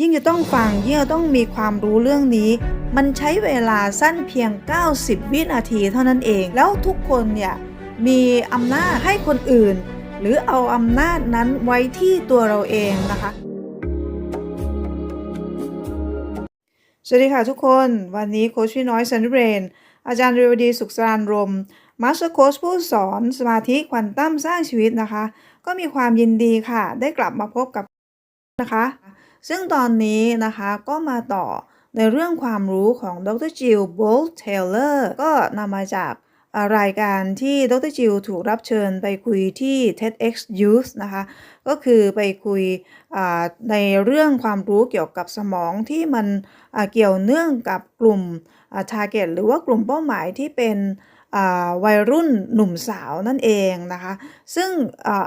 ยิ่งจะต้องฟังยิ่งจะต้องมีความรู้เรื่องนี้ มันใช้เวลาสั้นเพียง 90 วินาทีเท่านั้นเอง แล้วทุกคนเนี่ยมีอำนาจให้คนอื่น หรือเอาอำนาจนั้นไว้ที่ตัวเราเองนะคะ สวัสดีค่ะทุกคนวันนี้โคชพี่น้อยซันนิเรนอาจารย์เรวดีสุขสรานรมมาสเตอร์โค้ชผู้สอนสมาธิควอนตั้มสร้างชีวิตนะคะ ก็มีความยินดีค่ะ ได้กลับมาพบกับนะคะ ซึ่งตอนนี้นะคะก็มาต่อในเรื่องความรู้ของดรจิลโบลเทเลอร์ก็นำมาจากรายการที่ดรจิลถูกรับเชิญไปคุยที่ TEDx Youth นะคะ ก็คือไปคุยในเรื่องความรู้เกี่ยวกับสมองที่มันเกี่ยวเนื่องกับกลุ่มอ่า target หรือว่ากลุ่มเป้าหมายที่เป็นวัยรุ่นหนุ่มสาวนั่นเองนะคะ ซึ่ง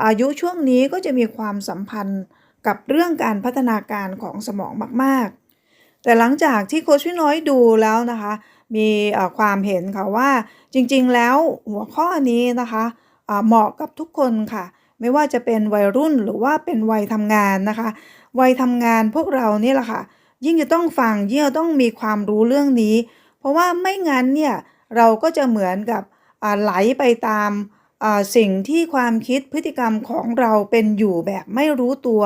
อายุช่วงนี้ก็จะมีความสัมพันธ์ กับเรื่องการพัฒนาการของสมองมากๆ แต่หลังจากที่โคชพี่น้อยดูแล้วนะคะ มีความเห็นค่ะว่าจริงๆแล้วหัวข้อนี้นะคะเหมาะกับทุกคนค่ะ ไม่ว่าจะเป็นวัยรุ่นหรือว่าเป็นวัยทำงานนะคะ วัยทำงานพวกเรานี่แหละค่ะ ยิ่งจะต้องฟังยิ่งจะต้องมีความรู้เรื่องนี้ เพราะว่าไม่งั้นเนี่ยเราก็จะเหมือนกับไหลไปตามสิ่งที่ความคิดพฤติกรรมของเราเป็นอยู่แบบไม่รู้ตัว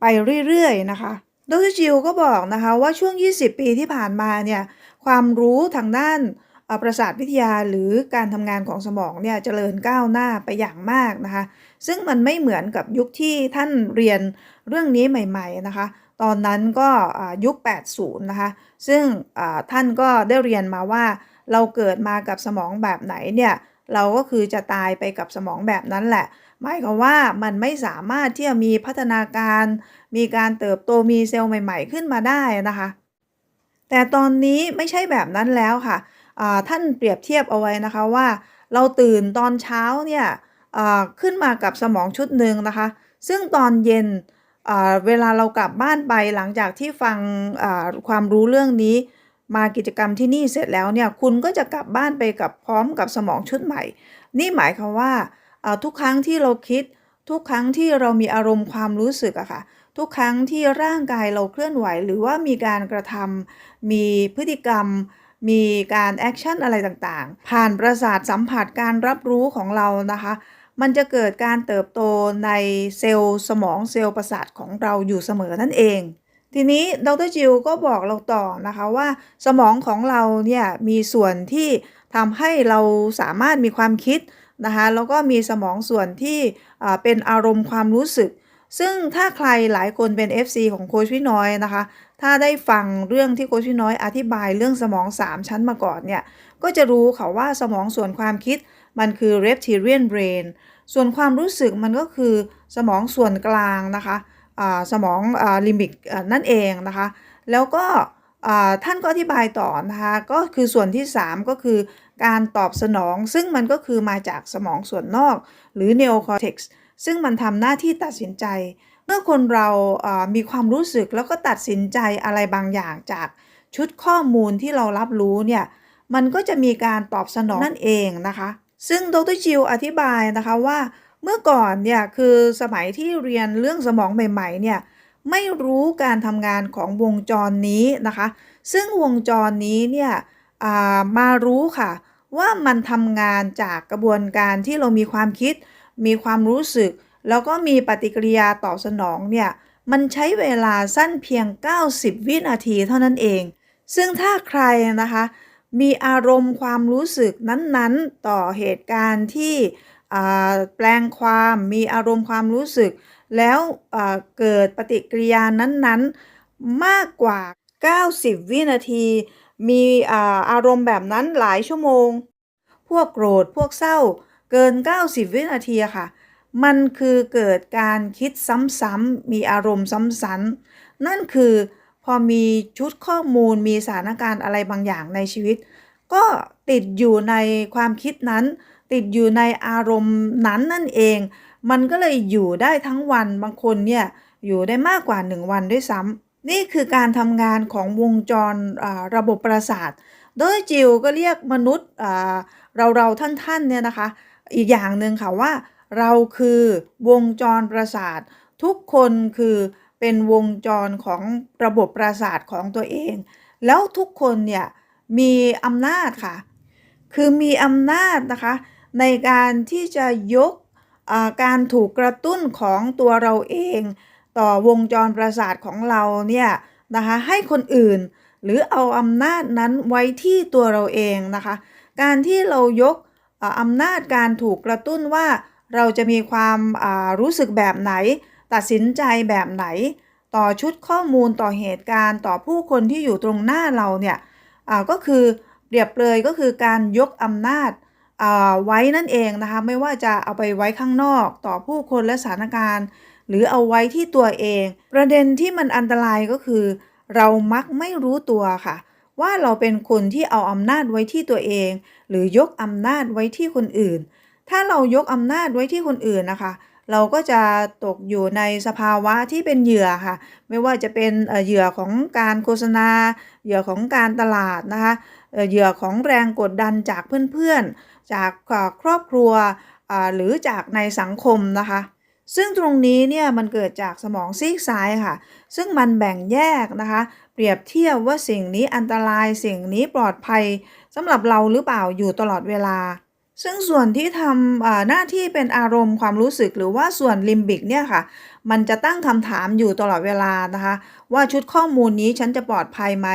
ไปเรื่อยๆนะคะ ดรจิลก็บอกนะคะว่าช่วง 20 ปีที่ผ่านมาเนี่ยความรู้ทางด้านประสาทวิทยาหรือการทำงานของสมองเนี่ยเจริญก้าวหน้าไปอย่างมากนะคะ ซึ่งมันไม่เหมือนกับยุคที่ท่านเรียนเรื่องนี้ใหม่ ๆนะคะ ตอนนั้นก็ยุค 80 นะคะ ซึ่งท่านก็ได้เรียนมาว่าเราเกิดมากับสมองแบบไหนเนี่ย เราก็คือจะตายไปกับสมองแบบนั้นแหละ หมายความว่ามันไม่สามารถที่จะมีพัฒนาการ มีการเติบโตมีเซลล์ใหม่ ๆ ขึ้นมาได้นะคะ แต่ตอนนี้ไม่ใช่แบบนั้นแล้วค่ะ ท่านเปรียบเทียบเอาไว้นะคะว่า เราตื่นตอนเช้าเนี่ยขึ้นมากับสมองชุดหนึ่งนะคะ ซึ่งตอนเย็นเวลาเรากลับบ้านไปหลังจากที่ฟังความรู้เรื่องนี้ มากิจกรรมที่นี่เสร็จแล้วเนี่ยคุณก็จะกลับบ้านไปกับพร้อมกับสมองชุดใหม่ นี่หมายความว่าทุกครั้งที่เราคิด ทุกครั้งที่เรามีอารมณ์ความรู้สึกอะค่ะทุกครั้งที่ร่างกายเราเคลื่อนไหว หรือว่ามีการกระทำมีพฤติกรรม มีการแอคชั่นอะไรต่างๆ ผ่านประสาทสัมผัสการรับรู้ของเรานะคะ มันจะเกิดการเติบโตในเซลล์สมองเซลล์ประสาทของเราอยู่เสมอนั่นเอง ทีนี้ดรจิลก็บอกเราต่อนะคะว่าสมองของเราเนี่ยมีส่วนที่ทำให้เราสามารถมีความคิดนะคะแล้วก็มีสมองส่วนที่เป็นอารมณ์ความรู้สึก ซึ่งถ้าใครหลายคนเป็น FC ของโคชพี่น้อยนะคะ ถ้าได้ฟังเรื่องที่โคชพี่น้อยอธิบายเรื่องสมอง 3 ชั้นมาก่อนเนี่ยก็จะรู้ค่ะว่าสมองส่วนความคิดมันคือ reptilian brain ส่วนความรู้สึกมันก็คือสมองส่วนกลางนะคะ สมองอลิมบิกนั่นเองนะคะ แล้วก็ท่านก็อธิบายต่อนะคะก็คือส่วนที่ 3 ก็คือการตอบสนอง ซึ่งมันก็คือมาจากสมองส่วนนอก หรือ neocortex ซึ่งมันทำหน้าที่ตัดสินใจ เมื่อคนเรามีความรู้สึกแล้วก็ตัดสินใจอะไรบางอย่างจากชุดข้อมูลที่เรารับรู้เนี่ยมันก็จะมีการตอบสนองนั่นเองนะคะ ซึ่งดรจิลอธิบายนะคะว่า เมื่อก่อนเนี่ยคือสมัยที่เรียนเรื่องสมองใหม่ๆเนี่ยไม่รู้การทำงานของวงจรนี้นะคะ ซึ่งวงจรนี้เนี่ยามารู้ค่ะ ว่ามันทำงานจากกระบวนการที่เรามีความคิด มีความรู้สึก แล้วก็มีปฏิกิริยาตอบสนองเนี่ยมันใช้เวลาสั้นเพียง 90 วินาทีเท่านั้นเอง ซึ่งถ้าใครนะคะ มีอารมณ์ความรู้สึกนั้นๆ ต่อเหตุการณ์ที่ แปลงความมีอารมณ์ความรู้สึก แล้วเกิดปฏิกิริยานั้นๆมากกว่า 90 วินาที มีอารมณ์แบบนั้นหลายชั่วโมง พวกโกรธพวกเศร้าเกิน 90 วินาทีค่ะ มันคือเกิดการคิดซ้ำๆมีอารมณ์ซ้ำๆนั่นคือพอมีชุดข้อมูลมีสถานการณ์อะไรบางอย่างในชีวิต ก็ติดอยู่ในความคิดนั้น ติดอยู่ในอารมณ์นั้นนั่นเอง มันก็เลยอยู่ได้ทั้งวันบางคนเนี่ยอยู่ได้มากกว่า 1 วันด้วยซ้ำนี่คือการทำงานของวงจรระบบประสาท โดยจิลก็เรียกมนุษย์อ่าเราเราๆท่านๆเนี่ยนะคะ อีกอย่างหนึ่งค่ะว่า เราคือวงจรประสาท ทุกคนคือเป็นวงจรของระบบประสาทของตัวเอง แล้วทุกคนเนี่ยมีอำนาจค่ะ คือมีอำนาจนะคะ ในการที่จะยกการถูกกระตุ้นของตัวเราเอง ต่อวงจรประสาทของเราเนี่ยนะคะให้คนอื่น หรือเอาอำนาจนั้นไว้ที่ตัวเราเองนะคะ การที่เรายกอำนาจการถูกกระตุ้นว่าเราจะมีความรู้สึกแบบไหน ตัดสินใจแบบไหน ต่อชุดข้อมูลต่อเหตุการณ์ต่อผู้คนที่อยู่ตรงหน้าเราเนี่ยก็คือเปรียบเลยก็คือการยกอำนาจ ไว้นั่นเองนะคะไม่ว่าจะเอาไปไว้ข้างนอกต่อผู้คนและสถานการณ์ หรือเอาไว้ที่ตัวเอง ประเด็นที่มันอันตรายก็คือ เรามักไม่รู้ตัวค่ะ ว่าเราเป็นคนที่เอาอำนาจไว้ที่ตัวเอง หรือยกอำนาจไว้ที่คนอื่น ถ้าเรายกอำนาจไว้ที่คนอื่นนะคะ เราก็จะตกอยู่ในสภาวะที่เป็นเหยื่อค่ะ ไม่ว่าจะเป็นเหยื่อของการโฆษณา เหยื่อของการตลาดนะคะเอ่อเหยื่อของแรงกดดันจากเพื่อนๆ จากครอบครัวหรือจากในสังคมนะคะ ซึ่งตรงนี้เนี่ยมันเกิดจากสมองซีกซ้ายค่ะ ซึ่งมันแบ่งแยกนะคะ เปรียบเทียบว่าสิ่งนี้อันตรายสิ่งนี้ปลอดภัยสำหรับเราหรือเปล่าอยู่ตลอดเวลา ซึ่งส่วนที่ทำหน้าที่เป็นอารมณ์ความรู้สึกหรือว่าส่วนลิมบิกเนี่ยค่ะ มันจะตั้งคำถามอยู่ตลอดเวลานะคะ ว่าชุดข้อมูลนี้ฉันจะปลอดภัยไหม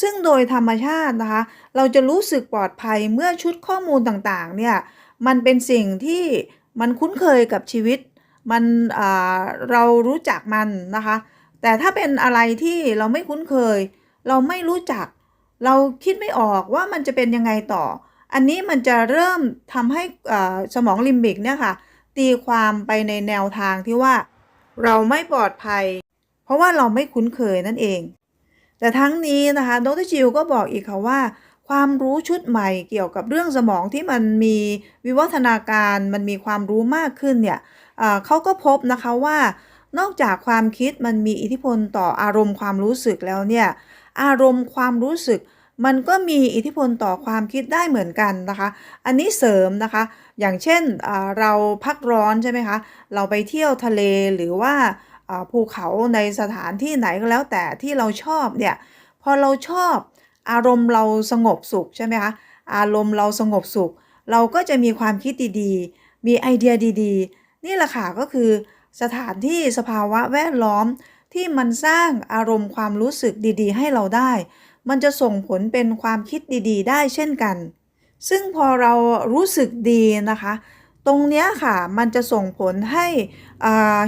ซึ่งโดยธรรมชาตินะคะ เราจะรู้สึกปลอดภัยเมื่อชุดข้อมูลต่างๆ เนี่ย มันเป็นสิ่งที่มันคุ้นเคยกับชีวิต มันเรารู้จักมันนะคะ แต่ถ้าเป็นอะไรที่เราไม่คุ้นเคย เราไม่รู้จัก เราคิดไม่ออกว่ามันจะเป็นยังไงต่อ อันนี้มันจะเริ่มทำให้สมองลิมบิกเนี่ยค่ะ ตีความไปในแนวทางที่ว่า เราไม่ปลอดภัย เพราะว่าเราไม่คุ้นเคยนั่นเอง แต่ทั้งนี้นะคะดรจิวก็บอกอีกค่ะว่า ความรู้ชุดใหม่เกี่ยวกับเรื่องสมองที่มันมีวิวัฒนาการมันมีความรู้มากขึ้นเนี่ยเขาก็พบนะคะว่านอกจากความคิดมันมีอิทธิพลต่ออารมณ์ความรู้สึกแล้วเนี่ยอารมณ์ความรู้สึกมันก็มีอิทธิพลต่อความคิดได้เหมือนกันนะคะ อันนี้เสริมนะคะ อย่างเช่นเราพักร้อนใช่ไหมคะ เราไปเที่ยวทะเลหรือว่า ภูเขาในสถานที่ไหนก็แล้วแต่ที่เราชอบเนี่ยพอเราชอบอารมณ์เราสงบสุขใช่ไหมคะอารมณ์เราสงบสุข เราก็จะมีความคิดดีๆ มีไอเดียดีๆ นี่แหละค่ะก็คือสถานที่สภาวะแวดล้อมที่มันสร้างอารมณ์ความรู้สึกดีๆ ให้เราได้ มันจะส่งผลเป็นความคิดดีๆ ได้เช่นกัน ซึ่งพอเรารู้สึกดีนะคะ ตรงเนี้ยค่ะมันจะส่งผลให้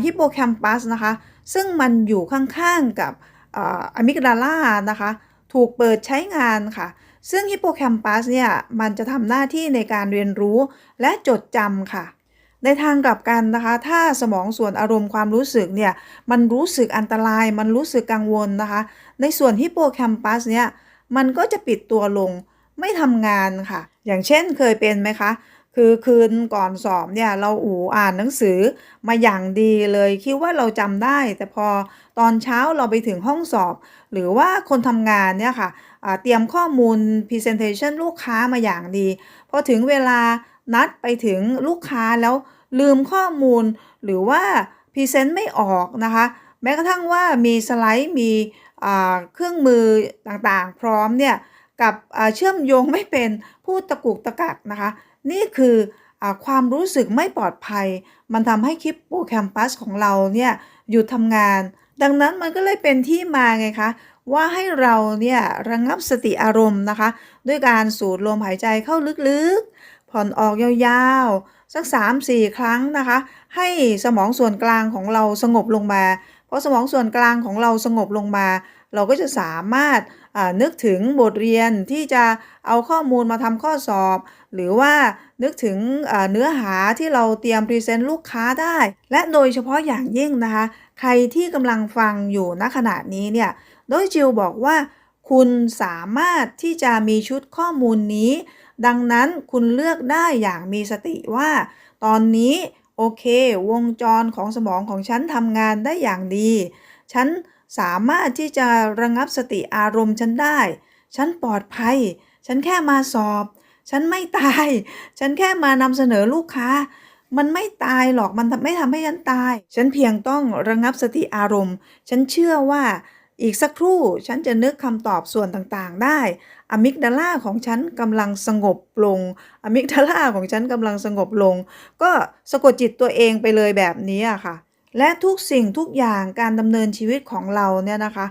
ฮิปโปแคมปัสนะคะ ซึ่งมันอยู่ข้างๆกับอะมิกดาลานะคะ ถูกเปิดใช้งานค่ะ ซึ่งฮิปโปแคมปัสเนี่ยมันจะทำหน้าที่ในการเรียนรู้และจดจำค่ะ ในทางกลับกันนะคะ ถ้าสมองส่วนอารมณ์ความรู้สึกเนี่ย มันรู้สึกอันตราย มันรู้สึกกังวลนะคะ ในส่วนฮิปโปแคมปัสเนี่ย มันก็จะปิดตัวลงไม่ทำงานค่ะ อย่างเช่นเคยเป็นไหมคะ คือคืนก่อนสอบเนี่ยเราอู่อ่านหนังสือมาอย่างดีเลยคิดว่าเราจำได้ แต่พอตอนเช้าเราไปถึงห้องสอบ หรือว่าคนทำงานเนี่ยค่ะอ่าเตรียมข้อมูล Presentation ลูกค้ามาอย่างดีพอถึงเวลานัดไปถึงลูกค้าแล้วลืมข้อมูล หรือว่าพรีเซนต์ไม่ออกนะคะ แม้กระทั่งว่ามีสไลด์มีเครื่องมือต่างๆ พร้อมเนี่ย กับเชื่อมโยงไม่เป็นพูดตะกุกตะกักนะคะ นี่คืออความรู้สึกไม่ปลอดภัย มันทำให้คลิปโปรแคมปัสของเราเนี่ยหยุดทำงาน ดังนั้นมันก็เลยเป็นที่มาไงคะว่าให้เราเนี่ยระงงับสติอารมณ์นะคะ ด้วยการสูดลมหายใจเข้าลึกๆ ผ่อนออกยาวๆ สัก 3-4 ครั้งนะคะ ให้สมองส่วนกลางของเราสงบลงมา เพอสมองส่วนกลางของเราสงบลงมา เราก็จะสามารถ นึกถึงบทเรียนที่จะเอาข้อมูลมาทำข้อสอบ หรือว่านึกถึงเนื้อหาที่เราเตรียมพรีเซนต์ลูกค้าได้ และโดยเฉพาะอย่างยิ่งนะคะ ใครที่กำลังฟังอยู่ณขณะนี้เนี่ยโดยจิวบอกว่าคุณสามารถที่จะมีชุดข้อมูลนี้ ดังนั้นคุณเลือกได้อย่างมีสติว่า ตอนนี้โอเค วงจรของสมองของฉันทำงานได้อย่างดี ฉัน สามารถที่จะระงับสติอารมณ์ฉันได้ ฉันปลอดภัย ฉันแค่มาสอบ ฉันไม่ตาย ฉันแค่มานำเสนอลูกค้า มันไม่ตายหรอก มันไม่ทำให้ฉันตาย ฉันเพียงต้องระงับสติอารมณ์ ฉันเชื่อว่าอีกสักครู่ฉันจะนึกคำตอบส่วนต่างๆได้ อะมิกดาล่าของฉันกำลังสงบลง อะมิกดาล่าของฉันกำลังสงบลง ก็สะกดจิตตัวเองไปเลยแบบนี้อะค่ะ และทุกสิ่งทุกอย่างการดำเนินชีวิตของเราเนี่ยนะคะ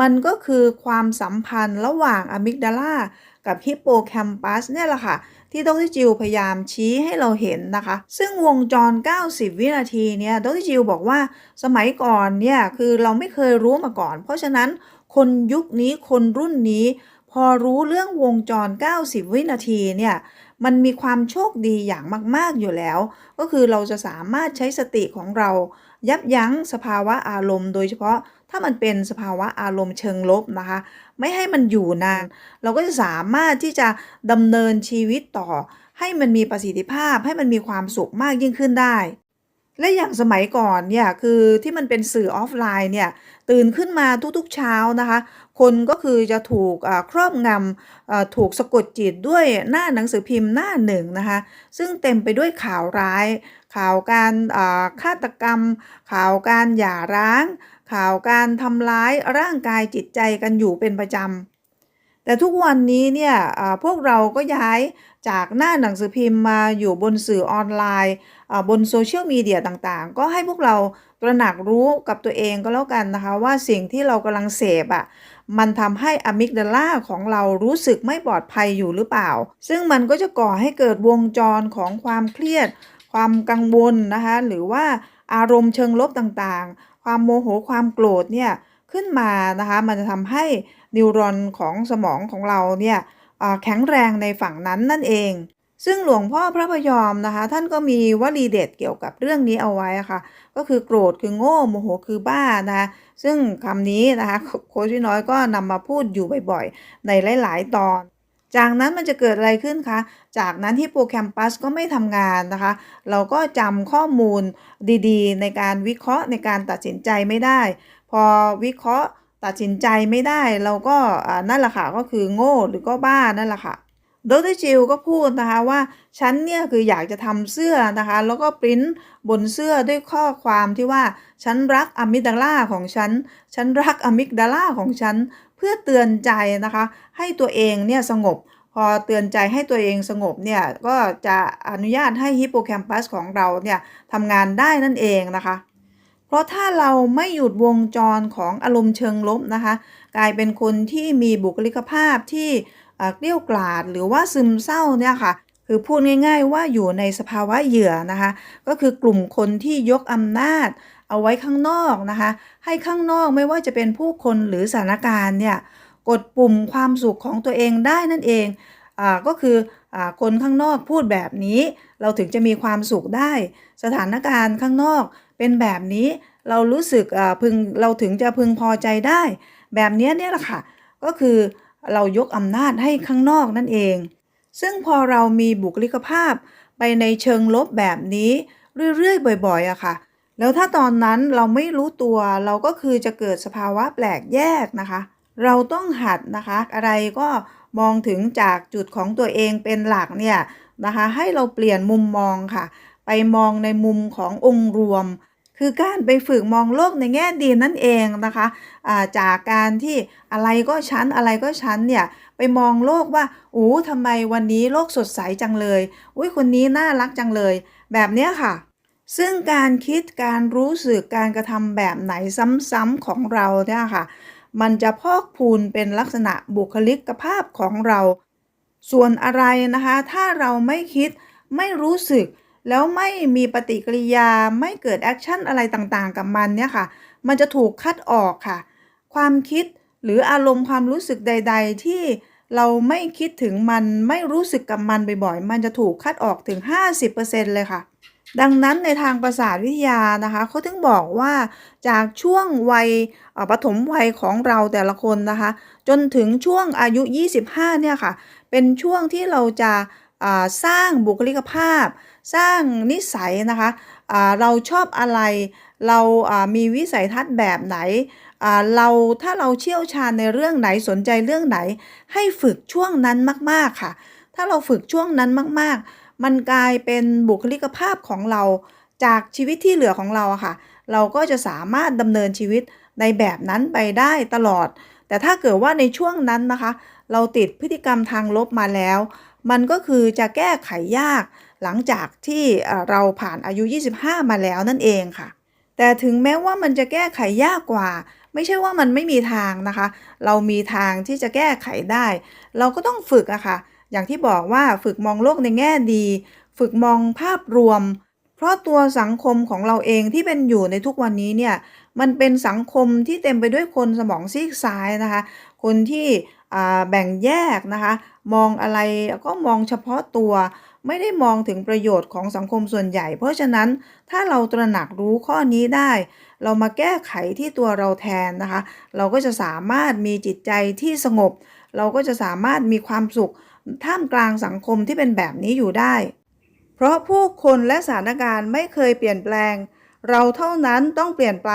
มันก็คือความสัมพันธ์ระหว่างอะมิกดาลากับฮิปโปแคมปัสเนี่ยแหละค่ะ ที่ดรจิวพยายามชี้ให้เราเห็นนะคะ ซึ่งวงจร 90 วินาทีเนี่ยดรจิวบอกว่าสมัยก่อนเนี่ยคือเราไม่เคยรู้มาก่อน เพราะฉะนั้นคนยุคนี้คนรุ่นนี้ พอรู้เรื่องวงจร 90 วินาทีเนี่ยมันมีความโชคดีอย่างมาก ๆอยู่แล้ว ก็คือเราจะสามารถใช้สติของเรา ยับยั้งสภาวะอารมณ์ โดยเฉพาะถ้ามันเป็นสภาวะอารมณ์เชิงลบนะคะ ไม่ให้มันอยู่นาน เราก็จะสามารถที่จะดำเนินชีวิตต่อ ให้มันมีประสิทธิภาพให้มันมีความสุขมากยิ่งขึ้นได้ และอย่างสมัยก่อนเนี่ยคือที่มันเป็นสื่อออฟไลน์เนี่ยตื่นขึ้นมาทุกๆเช้านะคะ คนก็คือจะถูกครอบงำถูกสะกดจิตด้วยหน้าหนังสือพิมพ์หน้าหนึ่งนะคะ ซึ่งเต็มไปด้วยข่าวร้าย ข่าวการฆาตกรรม ข่าวการหย่าร้าง ข่าวการทำร้ายร่างกายจิตใจกันอยู่เป็นประจำแต่ทุกวันนี้เนี่ยพวกเราก็ย้าย จากหน้าหนังสือพิมพ์มาอยู่บนสื่อออนไลน์บนโซเชียลมีเดียต่างๆ ก็ให้พวกเราตระหนักรู้กับตัวเองก็แล้วกันนะคะ ว่าสิ่งที่เรากำลังเสพอะมันทำให้อะมิกดาลาของเรารู้สึกไม่ปลอดภัยอยู่หรือเปล่า ซึ่งมันก็จะก่อให้เกิดวงจรของความเครียด ความกังวลนะคะ หรือว่าอารมณ์เชิงลบต่างๆ ความโมโหความโกรธเนี่ยขึ้นมานะคะ มันจะทำให้นิวรอนของสมองของเราเนี่ย แข็งแรงในฝั่งนั้นนั่นเอง ซึ่งหลวงพ่อพระพยอมนะคะ ท่านก็มีวลีเด็ดเกี่ยวกับเรื่องนี้เอาไว้ค่ะ ก็คือโกรธคือโง่โมโหคือบ้านะคะซึ่งคำนี้นะคะโคชน้อยก็นำมาพูดอยู่บ่อยๆ ในหลาย ๆ ตอนจากนั้นมันจะเกิดอะไรขึ้นคะ จากนั้นที่โปรแคมปัสก็ไม่ทำงานนะคะ เราก็จำข้อมูลดีๆ ในการวิเคราะห์ในการตัดสินใจไม่ได้ พอวิเคราะห์ ตัดสินใจไม่ได้เราก็นั่นแหละค่ะก็คือโง่หรือก็บ้านั่นแหละค่ะดรจิลก็พูดนะคะว่าฉันเนี่ยคืออยากจะทำเสื้อนะคะ แล้วก็ปริ้นบนเสื้อด้วยข้อความที่ว่า ฉันรักอะมิกดาลาของฉัน ฉันรักอะมิกดาลาของฉัน เพื่อเตือนใจนะคะ ให้ตัวเองเนี่ยสงบ พอเตือนใจให้ตัวเองสงบเนี่ยก็จะอนุญาตให้ฮิปโปแคมปัสของเราเนี่ยทำงานได้นั่นเองนะคะ เพราะถ้าเราไม่หยุดวงจรของอารมณ์เชิงลบนะคะ กลายเป็นคนที่มีบุคลิกภาพที่เกลี้ยวกล่อดหรือว่าซึมเศร้าเนี่ยค่ะคือพูดง่าย ๆ ว่าอยู่ในสภาวะเหยื่อนะคะ ก็คือกลุ่มคนที่ยกอำนาจเอาไว้ข้างนอกนะคะ ให้ข้างนอกไม่ว่าจะเป็นผู้คนหรือสถานการณ์เนี่ยกดปุ่มความสุขของตัวเองได้นั่นเองอ่าก็คืออ่าคนข้างนอกพูดแบบนี้ เราถึงจะมีความสุขได้ สถานการณ์ข้างนอก เป็นแบบนี้เรารู้สึกพึงเราถึงจะพึงพอใจได้ แบบนี้เนี่ยแหละค่ะ ก็คือเรายกอำนาจให้ข้างนอกนั่นเอง ซึ่งพอเรามีบุคลิกภาพไปในเชิงลบแบบนี้เรื่อยๆ บ่อยๆอะค่ะ แล้วถ้าตอนนั้นเราไม่รู้ตัวเราก็คือจะเกิดสภาวะแปลกแยกนะคะ เราต้องหัดนะคะ อะไรก็มองถึงจากจุดของตัวเองเป็นหลักเนี่ยนะคะ ให้เราเปลี่ยนมุมมองค่ะ ไปมองในมุมขององค์รวม คือการไปฝึกมองโลกในแง่ดีนั่นเองนะคะะจากการที่อะไรก็ชั้นอะไรก็ชั้นเนี่ยไปมองโลกว่าโอ้ทำไมวันนี้โลกสดใสจังเลยอุ้ยคนนี้น่ารักจังเลย แบบนี้ค่ะ ซึ่งการคิดการรู้สึกการกระทำแบบไหนซ้ำๆของเราเนี่ยค่ะ มันจะพอกพูนเป็นลักษณะบุคลิกภาพของเรา ส่วนอะไรนะคะ ถ้าเราไม่คิดไม่รู้สึก แล้วไม่มีปฏิกิริยาไม่เกิดแอคชั่นอะไรต่างๆ กับมันเนี่ยค่ะ มันจะถูกคัดออกค่ะ ความคิดหรืออารมณ์ความรู้สึกใด ๆ ที่เราไม่คิดถึงมันไม่รู้สึกกับมันบ่อยๆ มันจะถูกคัดออกถึง 50%เลยค่ะ ดังนั้นในทางประสาทวิทยานะคะเขาถึงบอกว่าจากช่วงวัยปฐมวัยของเราแต่ละคนนะคะ จนถึงช่วงอายุ 25 เนี่ยค่ะ เป็นช่วงที่เราจะ สร้างบุคลิกภาพ สร้างนิสัยนะคะเราชอบอะไรเรามีวิสัยทัศน์แบบไหนเราถ้าเราเชี่ยวชาญในเรื่องไหนสนใจเรื่องไหน ให้ฝึกช่วงนั้นมาก ๆค่ะ ถ้าเราฝึกช่วงนั้นมาก ๆ มันกลายเป็นบุคลิกภาพของเราจากชีวิตที่เหลือของเราค่ะ เราก็จะสามารถดำเนินชีวิตในแบบนั้นไปได้ตลอด แต่ถ้าเกิดว่าในช่วงนั้นนะคะ เราติดพฤติกรรมทางลบมาแล้ว มันก็คือจะแก้ไขยากหลังจากที่เราผ่านอายุ 25 มาแล้วนั่นเองค่ะ แต่ถึงแม้ว่ามันจะแก้ไขยากกว่า ไม่ใช่ว่ามันไม่มีทางนะคะ เรามีทางที่จะแก้ไขได้ เราก็ต้องฝึกอะค่ะ อย่างที่บอกว่าฝึกมองโลกในแง่ดี ฝึกมองภาพรวม เพราะตัวสังคมของเราเองที่เป็นอยู่ในทุกวันนี้เนี่ย มันเป็นสังคมที่เต็มไปด้วยคนสมองซีกซ้ายนะคะ คนที่แบ่งแยกนะคะ มองอะไรก็มองเฉพาะตัว ไม่ได้มองถึงประโยชน์ของสังคมส่วนใหญ่ เพราะฉะนั้นถ้าเราตระหนักรู้ข้อนี้ได้ เรามาแก้ไขที่ตัวเราแทนนะคะ เราก็จะสามารถมีจิตใจที่สงบ เราก็จะสามารถมีความสุข ท่ามกลางสังคมที่เป็นแบบนี้อยู่ได้ เพราะผู้คนและสถานการณ์ไม่เคยเปลี่ยนแปลง เราเท่านั้นต้องเปลี่ยนไป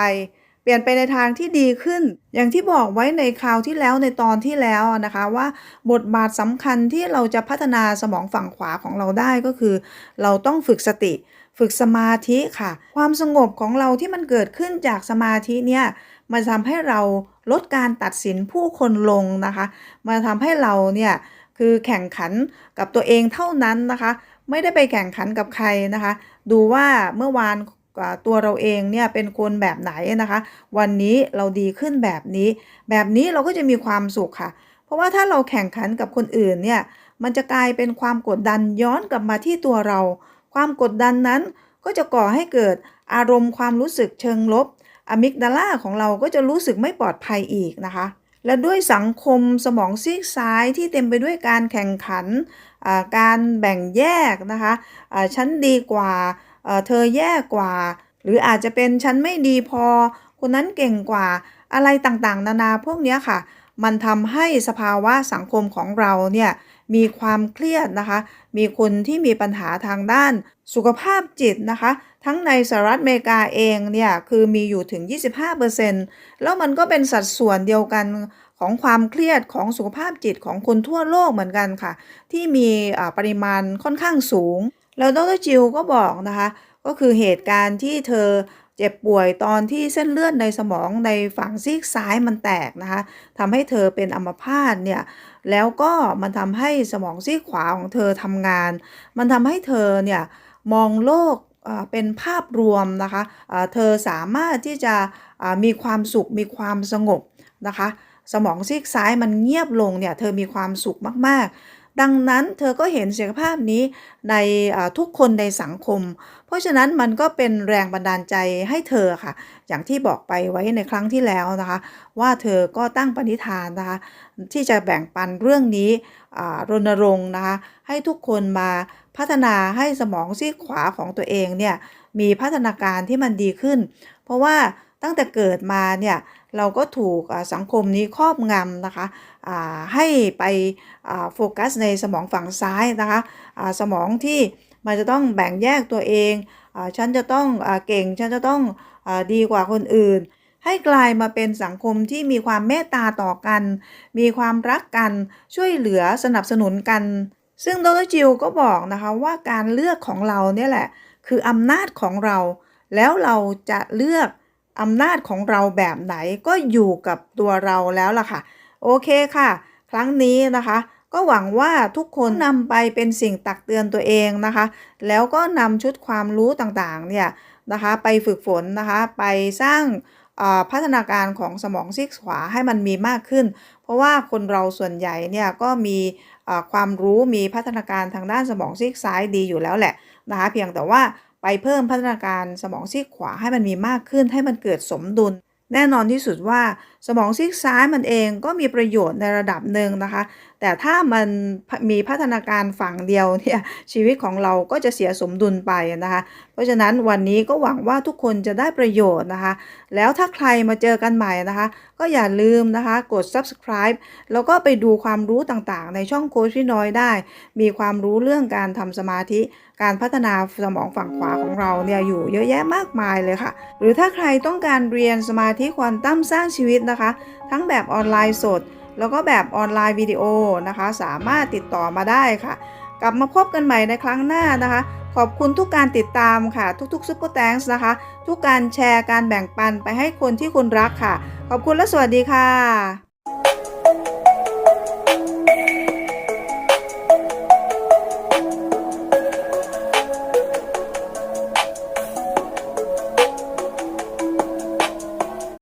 เปลี่ยนไปในทางที่ดีขึ้น อย่างที่บอกไว้ในคราวที่แล้วในตอนที่แล้วนะคะว่าบทบาทสำคัญที่เราจะพัฒนาสมองฝั่งขวาของเราได้ก็คือ เราต้องฝึกสติ ฝึกสมาธิค่ะ ความสงบของเราที่มันเกิดขึ้นจากสมาธิเนี่ยมันทำให้เราลดการตัดสินผู้คนลงนะคะมาทำให้เราเนี่ยคือแข่งขันกับตัวเองเท่านั้นนะคะ ไม่ได้ไปแข่งขันกับใครนะคะ ดูว่าเมื่อวาน ตัวเราเองเนี่ยเป็นคนแบบไหนนะคะ วันนี้เราดีขึ้นแบบนี้ แบบนี้เราก็จะมีความสุขค่ะ เพราะว่าถ้าเราแข่งขันกับคนอื่นเนี่ยมันจะกลายเป็นความกดดันย้อนกลับมาที่ตัวเรา ความกดดันนั้นก็จะก่อให้เกิดอารมณ์ความรู้สึกเชิงลบอะมิกดาล่าของเราก็จะรู้สึกไม่ปลอดภัยอีกนะคะ และด้วยสังคมสมองซีกซ้ายที่เต็มไปด้วยการแข่งขัน การแบ่งแยกนะคะอ่าฉันดีกว่า เธอแย่กว่า หรืออาจจะเป็นฉันไม่ดีพอ คนนั้นเก่งกว่า อะไรต่างๆ นานาพวกนี้ค่ะ มันทำให้สภาวะสังคมของเราเนี่ยมีความเครียดนะคะ มีคนที่มีปัญหาทางด้านสุขภาพจิตนะคะ ทั้งในสหรัฐอเมริกาเองเนี่ยคือมีอยู่ถึง 25%แล้วมันก็เป็นสัดส่วนเดียวกันของความเครียดของสุขภาพจิตของคนทั่วโลกเหมือนกันค่ะ ที่มีปริมาณค่อนข้างสูง แล้วดรจิลก็บอกนะคะ ก็คือเหตุการณ์ที่เธอเจ็บป่วยตอนที่เส้นเลือดในสมองในฝั่งซีกซ้ายมันแตกนะคะทำให้เธอเป็นอัมพาตเนี่ย แล้วก็มันทำให้สมองซีกขวาของเธอทำงาน มันทำให้เธอเนี่ยมองโลกเป็นภาพรวมนะคะเธอสามารถที่จะมีความสุขมีความสงบนะคะ สมองซีกซ้ายมันเงียบลงเนี่ย เธอมีความสุขมากๆ ดังนั้นเธอก็เห็นศักยภาพนี้ในทุกคนในสังคม เพราะฉะนั้นมันก็เป็นแรงบันดาลใจให้เธอค่ะ อย่างที่บอกไปไว้ในครั้งที่แล้วนะคะ ว่าเธอก็ตั้งปณิธานนะคะที่จะแบ่งปันเรื่องนี้รณรงค์นะคะให้ทุกคนมาพัฒนาให้สมองซีกขวาของตัวเองเนี่ยมีพัฒนาการที่มันดีขึ้น เพราะว่าตั้งแต่เกิดมาเนี่ย เราก็ถูกสังคมนี้ครอบงำนะคะให้ไปโฟกัสในสมองฝั่งซ้ายนะคะสมองที่มันจะต้องแบ่งแยกตัวเองอฉันจะต้องอเก่ง ฉันจะต้องอดีกว่าคนอื่น ให้กลายมาเป็นสังคมที่มีความเมตตาต่อกัน มีความรักกัน ช่วยเหลือสนับสนุนกัน ซึ่งดรจิลก็บอกนะคะว่าการเลือกของเราเนี่ยแหละ คืออำนาจของเรา แล้วเราจะเลือก อำนาจของเราแบบไหนก็อยู่กับตัวเราแล้วล่ะค่ะ โอเคค่ะ ครั้งนี้นะคะ ก็หวังว่าทุกคนนำไปเป็นสิ่งตักเตือนตัวเองนะคะ แล้วก็นำชุดความรู้ต่างๆเนี่ยนะคะ ไปฝึกฝนนะคะ ไปสร้างพัฒนาการของสมองซีกขวาให้มันมีมากขึ้น เพราะว่าคนเราส่วนใหญ่เนี่ยก็มีความรู้มีพัฒนาการทางด้านสมองซีกซ้ายดีอยู่แล้วแหละนะคะ เพียงแต่ว่า ไปเพิ่มพัฒนาการสมองซีกขวาให้มันมีมากขึ้นให้มันเกิดสมดุล แน่นอนที่สุดว่า สมองซีกซ้ายมันเองก็มีประโยชน์ในระดับหนึ่งนะคะ แต่ถ้ามันมีพัฒนาการฝั่งเดียวเนี่ยชีวิตของเราก็จะเสียสมดุลไปนะคะ เพราะฉะนั้นวันนี้ก็หวังว่าทุกคนจะได้ประโยชน์นะคะ แล้วถ้าใครมาเจอกันใหม่นะคะ ก็อย่าลืมนะคะกด subscribe แล้วก็ไปดูความรู้ต่างๆ ในช่องโค้ชพี่น้อยได้ มีความรู้เรื่องการทำสมาธิการพัฒนาสมองฝั่งขวาของเราเนี่ยอยู่เยอะแยะมากมายเลยค่ะ หรือถ้าใครต้องการเรียนสมาธิควอนตัมสร้างชีวิตนะคะ ทั้งแบบออนไลน์สด แล้วก็แบบออนไลน์วิดีโอนะคะ สามารถติดต่อมาได้ค่ะ กลับมาพบกันใหม่ในครั้งหน้านะคะ ขอบคุณทุกการติดตามค่ะ ทุกๆซุปเปอร์แตงส์นะคะ ทุกการแชร์การแบ่งปันไปให้คนที่คุณรักค่ะ ขอบคุณและสวัสดีค่ะ